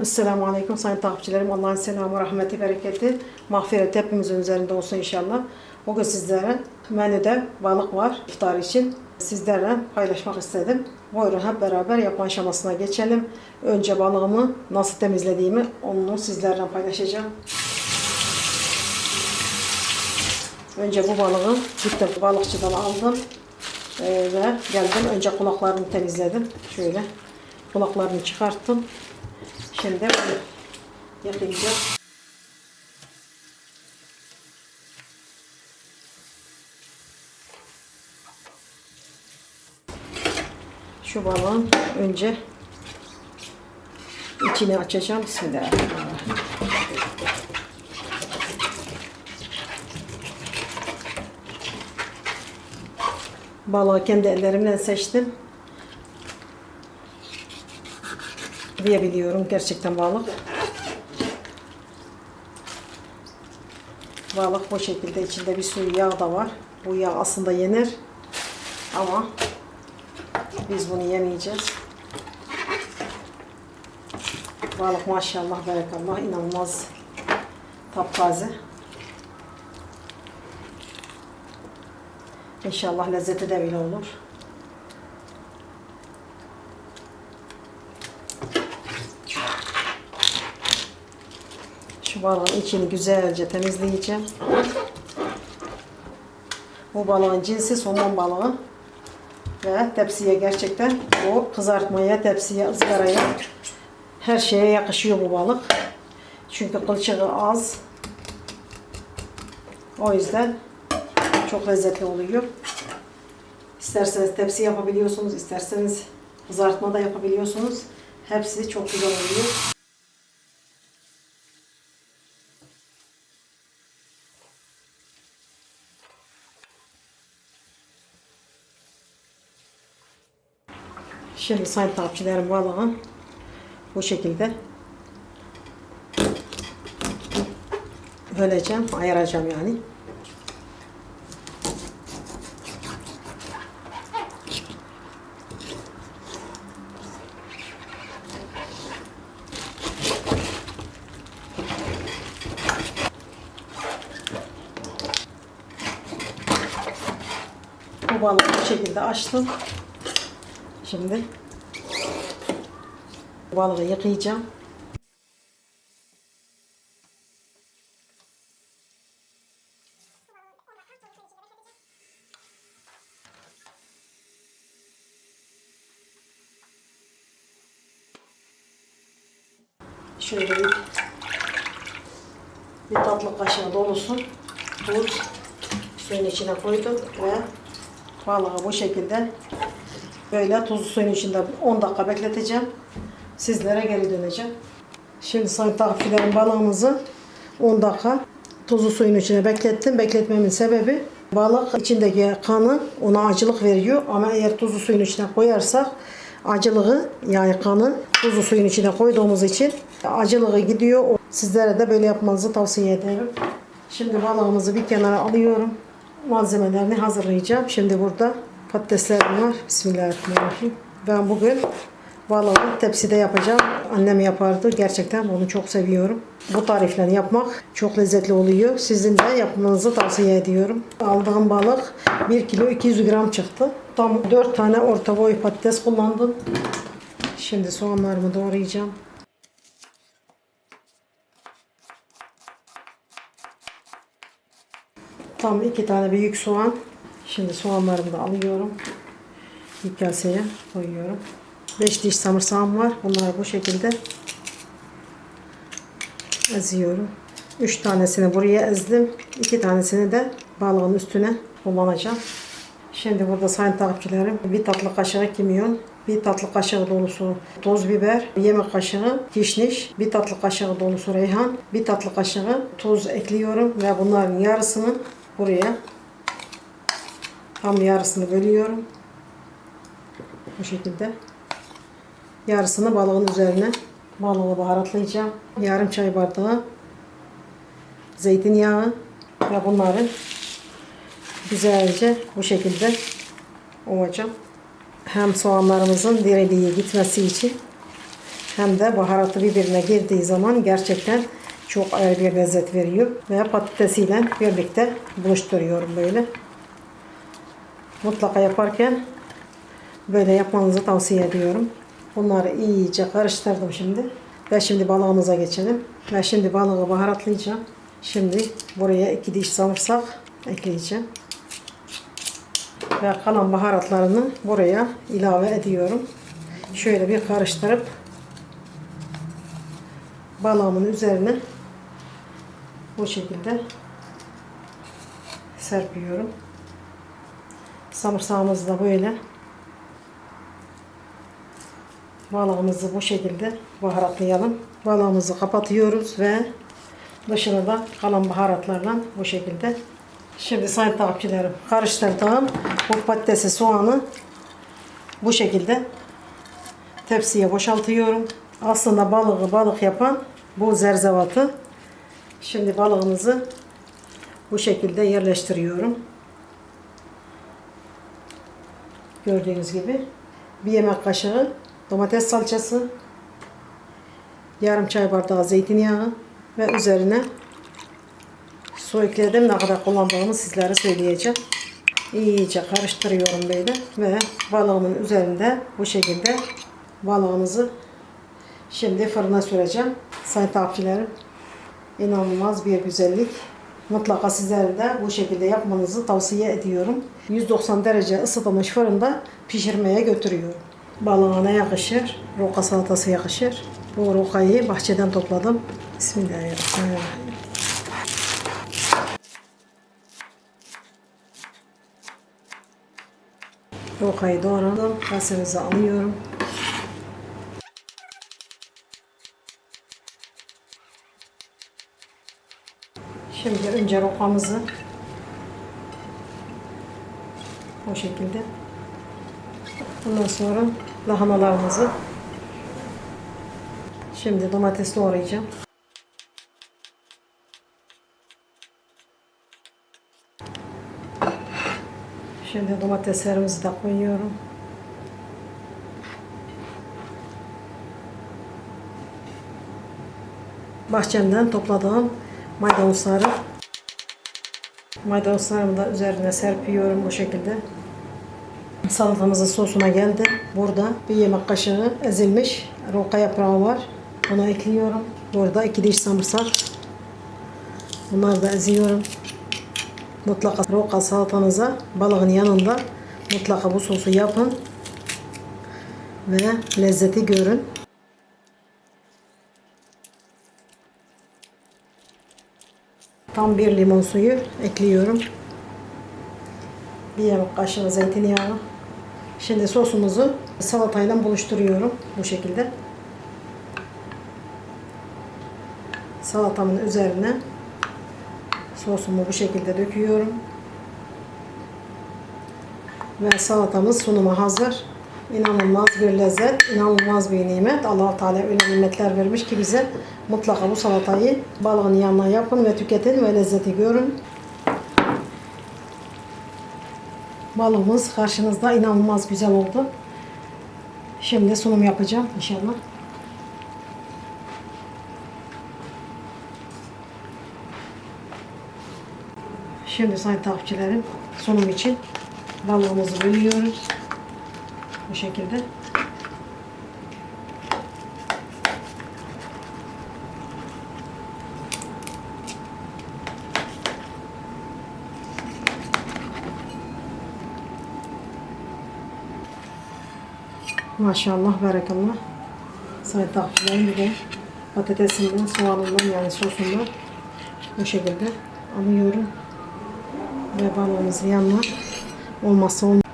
Esselamu Aleyküm sayın takipçilerim. Allah'ın selamı, rahmeti, bereketi, mağfireti hepimizin üzerinde olsun inşallah. Bugün sizlere menüde balık var iftar için. Sizlerle paylaşmak istedim. Buyurun hep beraber yapma aşamasına geçelim. Önce balığımı nasıl temizlediğimi onu sizlerle paylaşacağım. Önce bu balığı gittim balıkçıdan aldım. Ee, ve geldim önce kulaklarını temizledim. Şöyle kulaklarını çıkarttım. Şimdi bunu yıkayacağım. Şu balığın önce içini açacağım. Bismillahirrahmanirrahim. Balığı kendi ellerimle seçtim. Diyebiliyorum gerçekten balık. Balık bu şekilde içinde bir sürü yağ da var. Bu yağ aslında yenir. Ama biz bunu yemeyeceğiz. Balık maşallah berekallah inanılmaz taptaze. İnşallah lezzeti de öyle olur. Balığın içini güzelce temizleyeceğim. Bu balığın cinsi somon balığı. Ve tepsiye gerçekten bu kızartmaya, tepsiye, ızgaraya her şeye yakışıyor bu balık. Çünkü kılçığı az. O yüzden çok lezzetli oluyor. İsterseniz tepsi yapabiliyorsunuz, isterseniz kızartma da yapabiliyorsunuz. Hepsi çok güzel oluyor. Şimdi sayın takipçilerim balığı bu şekilde böleceğim, ayıracağım yani. Bu balığı bu şekilde açtım. Şimdi balığı yıkayacağım. Şöyle bir, bir tatlı kaşığı dolusu tuz suyun içine koydum ve balığı bu şekilde Böyle tuzlu suyun içinde 10 dakika bekleteceğim. Sizlere geri döneceğim. Şimdi sayın takipçilerim balığımızı 10 dakika tuzlu suyun içine beklettim. Bekletmemin sebebi balık içindeki kanı ona acılık veriyor. Ama eğer tuzlu suyun içine koyarsak acılığı yani kanı tuzlu suyun içine koyduğumuz için acılığı gidiyor. Sizlere de böyle yapmanızı tavsiye ederim. Şimdi balığımızı bir kenara alıyorum. Malzemelerini hazırlayacağım. Şimdi burada patateslerim var. Bismillahirrahmanirrahim. Ben bugün balığı tepside yapacağım. Annem yapardı. Gerçekten bunu çok seviyorum. Bu tarifleri yapmak çok lezzetli oluyor. Sizin de yapmanızı tavsiye ediyorum. Aldığım balık 1 kilo 200 gram çıktı. Tam 4 tane orta boy patates kullandım. Şimdi soğanlarımı doğrayacağım. Tam iki tane büyük soğan. Şimdi soğanlarımı da alıyorum. Bir kaseye koyuyorum. 5 diş samırsağım var. Bunları bu şekilde eziyorum. 3 tanesini buraya ezdim. 2 tanesini de balığın üstüne kullanacağım. Şimdi burada sayın takipçilerim bir tatlı kaşığı kimyon, bir tatlı kaşığı dolusu toz biber, yemek kaşığı kişniş, bir tatlı kaşığı dolusu reyhan, bir tatlı kaşığı tuz ekliyorum ve bunların yarısını buraya Tam yarısını bölüyorum. Bu şekilde. Yarısını balığın üzerine balığı baharatlayacağım. Yarım çay bardağı zeytinyağı ve bunları güzelce bu şekilde ovacağım. Hem soğanlarımızın diriliği gitmesi için hem de baharatı birbirine girdiği zaman gerçekten çok ayrı bir lezzet veriyor. Ve patatesiyle birlikte buluşturuyorum böyle. Mutlaka yaparken böyle yapmanızı tavsiye ediyorum. Bunları iyice karıştırdım şimdi. Ve şimdi balığımıza geçelim. Ve şimdi balığı baharatlayacağım. Şimdi buraya iki diş sarımsak ekleyeceğim. Ve kalan baharatlarını buraya ilave ediyorum. Şöyle bir karıştırıp balığımın üzerine bu şekilde serpiyorum. Samırsağımızı da böyle balığımızı bu şekilde baharatlayalım. Balığımızı kapatıyoruz ve dışını da kalan baharatlarla bu şekilde. Şimdi sayın takipçilerim karıştırdığım bu patatesi soğanı bu şekilde tepsiye boşaltıyorum. Aslında balığı balık yapan bu zerzevatı. Şimdi balığımızı bu şekilde yerleştiriyorum. Gördüğünüz gibi bir yemek kaşığı domates salçası, yarım çay bardağı zeytinyağı ve üzerine su ekledim. Ne kadar kullandığımı sizlere söyleyeceğim. İyice karıştırıyorum böyle ve balığımın üzerinde bu şekilde balığımızı şimdi fırına süreceğim. Sayın takipçilerim inanılmaz bir güzellik. Mutlaka sizlere de bu şekilde yapmanızı tavsiye ediyorum. 190 derece ısıtılmış fırında pişirmeye götürüyorum. Balığına yakışır, roka salatası yakışır. Bu rokayı bahçeden topladım. Bismillahirrahmanirrahim. Rokayı doğradım. Kasemize alıyorum. Şimdi önce rokamızı bu şekilde Ondan sonra lahanalarımızı şimdi domates doğrayacağım. Şimdi domateslerimizi de koyuyorum. Bahçemden topladığım maydanozları maydanozlarımı da üzerine serpiyorum bu şekilde. Salatamızın sosuna geldi. Burada bir yemek kaşığı ezilmiş roka yaprağı var. Bunu ekliyorum. Burada iki diş samırsak. Bunları da eziyorum. Mutlaka roka salatanıza balığın yanında mutlaka bu sosu yapın. Ve lezzeti görün. Tam bir limon suyu ekliyorum. Bir yemek kaşığı zeytinyağı. Şimdi sosumuzu salatayla buluşturuyorum bu şekilde. Salatamın üzerine sosumu bu şekilde döküyorum. Ve salatamız sunuma hazır. İnanılmaz bir lezzet, inanılmaz bir nimet. allah Teala öyle nimetler vermiş ki bize mutlaka bu salatayı balığın yanına yapın ve tüketin ve lezzeti görün. Balığımız karşınızda inanılmaz güzel oldu. Şimdi sunum yapacağım inşallah. Şimdi sayın takipçilerim sunum için balığımızı bölüyoruz. Bu şekilde. Maşallah, berekallah. Sayın takipçilerim bir de patatesinden, soğanından yani sosundan bu şekilde alıyorum. Ve balığımızın yanına olmazsa olmaz.